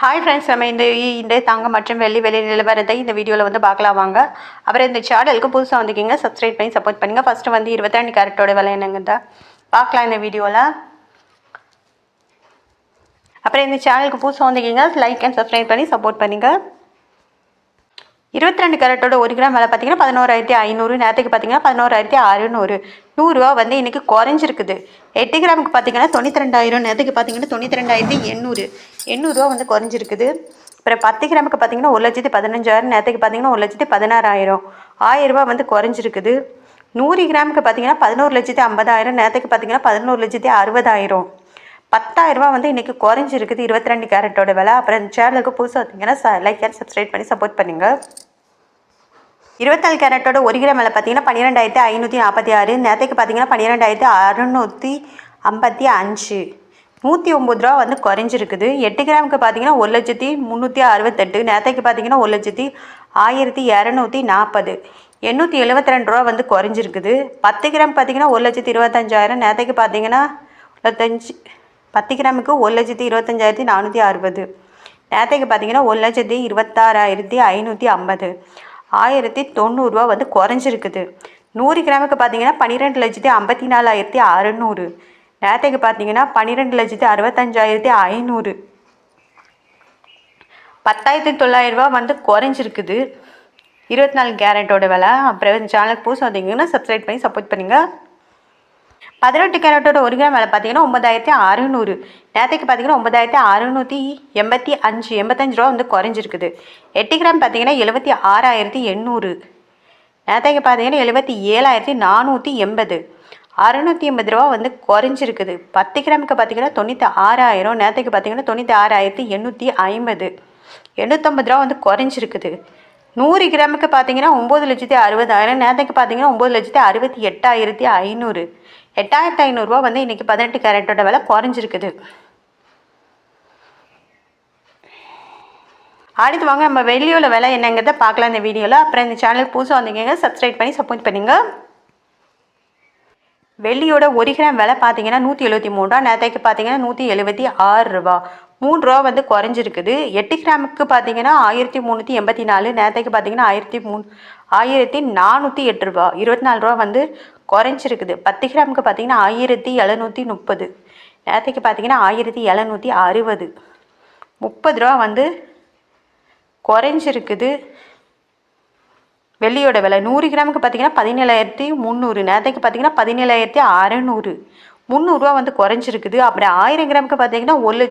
Hi friends நம்ம இந்த இந்த தங்கம் மற்றும் வெள்ளி வெளி நிலவரத்தை இந்த வீடியோவில் வந்து பார்க்கலாம் வாங்க. அப்புறம் இந்த சேனலுக்கு புதுசாக வந்துக்கிங்க சப்ஸ்கிரைப் பண்ணி சப்போர்ட் பண்ணுங்கள் ஃபஸ்ட்டு வந்து இருபத்தாண்டு கேரட்டோட விலை என்னங்கிறத பார்க்கலாம் இந்த வீடியோவில் அப்புறம் இந்த சேனலுக்கு புதுசாக வந்துக்கிங்க லைக் அண்ட் சப்ஸ்கிரைப் பண்ணி சப்போர்ட் பண்ணுங்கள் இருபத்தி ரெண்டு கேரட்டோட ஒரு கிராம் விலை பார்த்தீங்கன்னா பதினோராயிரத்தி ஐநூறு நேரத்துக்கு பார்த்தீங்கன்னா பதினோராயிரத்தி அறுநூறு. நூறுரூவா வந்து இன்றைக்கி குறைஞ்சிருக்குது. எட்டு கிராமுக்கு பார்த்தீங்கன்னா தொண்ணூற்றி ரெண்டாயிரம் நேரத்துக்கு பார்த்தீங்கன்னா தொண்ணூற்றி ரெண்டாயிரத்தி எண்ணூறு. எண்ணூறுரூவா வந்து குறைஞ்சிருக்குது. அப்புறம் பத்து கிராமுக்கு பார்த்தீங்கன்னா ஒரு லட்சத்து பதினஞ்சாயிரம் நேரத்துக்கு பார்த்தீங்கன்னா ஒரு லட்சத்து பதினாறாயிரம். ஆயிரரூபா வந்து குறைஞ்சிருக்குது. நூறு கிராமுக்கு பார்த்தீங்கன்னா பதினோரு லட்சத்து ஐம்பதாயிரம் நேரத்துக்கு பார்த்தீங்கன்னா பதினோரு லட்சத்து அறுபதாயிரம். பத்தாயிரரூபா வந்து இன்றைக்கி குறைஞ்சிருக்குது. இருபத்தி ரெண்டு கேரட்டோட விலை. அப்புறம் சேனலுக்கு புதுசாக வந்தீங்கன்னா லைக் அண்ட் சப்ஸ்கிரைப் பண்ணி சப்போர்ட் பண்ணுங்கள் இருபத்தாலு கேரட்டோட ஒரு கிராம் விலை பார்த்தீங்கன்னா பன்னிரெண்டாயிரத்தி ஐநூற்றி நாற்பத்தி ஆறு. நேரத்துக்கு பார்த்தீங்கன்னா பன்னிரெண்டாயிரத்தி அறுநூற்றி ஐம்பத்தி அஞ்சு. நூற்றி ஒம்பது ரூபா வந்து குறைஞ்சிருக்குது. எட்டு கிராமுக்கு பார்த்தீங்கன்னா ஒரு லட்சத்தி முந்நூற்றி அறுபத்தெட்டு. நேரத்துக்கு பார்த்தீங்கன்னா ஒரு லட்சத்தி ஆயிரத்தி இரநூத்தி நாற்பது எண்ணூற்றி எழுபத்தி ரெண்டு ரூபா வந்து குறைஞ்சிருக்குது. பத்து கிராம் பார்த்தீங்கன்னா ஒரு லட்சத்தி இருபத்தஞ்சாயிரம். நேரத்துக்கு பார்த்தீங்கன்னா இருபத்தஞ்சி பத்து கிராமுக்கு ஒரு லட்சத்தி இருபத்தஞ்சாயிரத்தி நானூற்றி அறுபது. நேரத்துக்கு பார்த்தீங்கன்னா ஒரு லட்சத்தி இருபத்தாறாயிரத்தி ஐநூற்றி ஐம்பது. ஆயிரத்தி தொண்ணூறுரூவா வந்து குறைஞ்சிருக்குது. நூறு கிராமுக்கு பார்த்தீங்கன்னா பன்னிரெண்டு லட்சத்தி ஐம்பத்தி நாலாயிரத்தி அறநூறு. நேரத்துக்கு பார்த்தீங்கன்னா பன்னிரெண்டு லட்சத்தி அறுபத்தஞ்சாயிரத்தி ஐநூறு. பத்தாயிரத்தி தொள்ளாயிரரூபா வந்து குறைஞ்சிருக்குது. இருபத்தி நாலு கேரட்டோட விலை. அப்புறம் சேனலுக்கு புதுசு வந்தீங்கன்னா சப்ஸ்கிரைப் பண்ணி சப்போர்ட் பண்ணுங்கள் பதினெட்டு கேரட்டோட ஒரு கிராம் விலை பார்த்தீங்கன்னா ஒன்பதாயிரத்தி அறுநூறு. நேரத்துக்கு பார்த்தீங்கன்னா ஒன்பதாயிரத்தி அறுநூற்றி எண்பத்தி அஞ்சு எண்பத்தஞ்சு ரூபா வந்து குறைஞ்சிருக்குது. எட்டு கிராம் பார்த்தீங்கன்னா எழுபத்தி ஆறாயிரத்தி எண்ணூறு. நேரத்துக்கு பார்த்தீங்கன்னா எழுபத்தி ஏழாயிரத்தி நானூற்றி எண்பது. அறுநூற்றி எண்பது ரூபா வந்து குறைஞ்சிருக்குது. பத்து கிராமுக்கு பார்த்தீங்கன்னா தொண்ணூற்றி ஆறாயிரம் நேரத்துக்கு பார்த்தீங்கன்னா தொண்ணூற்றி ஆறாயிரத்தி எண்ணூற்றி ஐம்பது. எண்ணூற்றம்பது ரூபா வந்து குறைஞ்சிருக்குது. நூறு கிராமுக்கு பார்த்தீங்கன்னா ஒம்பது லட்சத்தி அறுபதாயிரம் நேரத்துக்கு பார்த்தீங்கன்னா ஒம்பது லட்சத்தி அறுபத்தி எட்டாயிரத்தி ஐநூறு. எட்டாயிரத்தி ஐநூறுரூவா வந்து இன்றைக்கி பதினெட்டு கேரட்டோட விலை குறைஞ்சிருக்குது. அடுத்து வாங்க நம்ம வெளியோட விலை என்னங்கிறத பார்க்கலாம் இந்த வீடியோவில் அப்புறம் இந்த சேனலுக்கு புதுசாக வந்தீங்க சப்ஸ்கிரைப் பண்ணி சப்போர்ட் பண்ணுங்க. வெள்ளியோட ஒரு கிராம் விலை பார்த்தீங்கன்னா நூற்றி எழுபத்தி மூணு ரூபா நேற்றைக்கு பார்த்தீங்கன்னா நூற்றி எழுபத்தி ஆறு ரூபா. மூணு ரூபா வந்து குறைஞ்சிருக்குது. எட்டு கிராமுக்கு பார்த்தீங்கன்னா ஆயிரத்தி முந்நூற்றி எண்பத்தி நாலு நேற்றைக்கு பார்த்தீங்கன்னா ஆயிரத்தி மூணு ஆயிரத்தி நானூற்றி எட்டு ரூபா. இருபத்தி நாலு ரூபா வந்து குறைஞ்சிருக்குது. பத்து கிராமுக்கு பார்த்தீங்கன்னா ஆயிரத்தி எழுநூற்றி முப்பது. நேரத்துக்கு பார்த்தீங்கன்னா ஆயிரத்தி எழுநூற்றி அறுபது. முப்பது ரூபா வந்து குறைஞ்சிருக்குது. வெள்ளியோட விலை நூறு கிராமுக்கு பார்த்தீங்கன்னா பதினேழாயிரத்தி முந்நூறு. நேரத்துக்கு பார்த்தீங்கன்னா பதினேழாயிரத்தி அறநூறு. முந்நூறுரூவா வந்து குறைஞ்சிருக்குது. அப்படி ஆயிரம் கிராமுக்கு பார்த்தீங்கன்னா ஒரு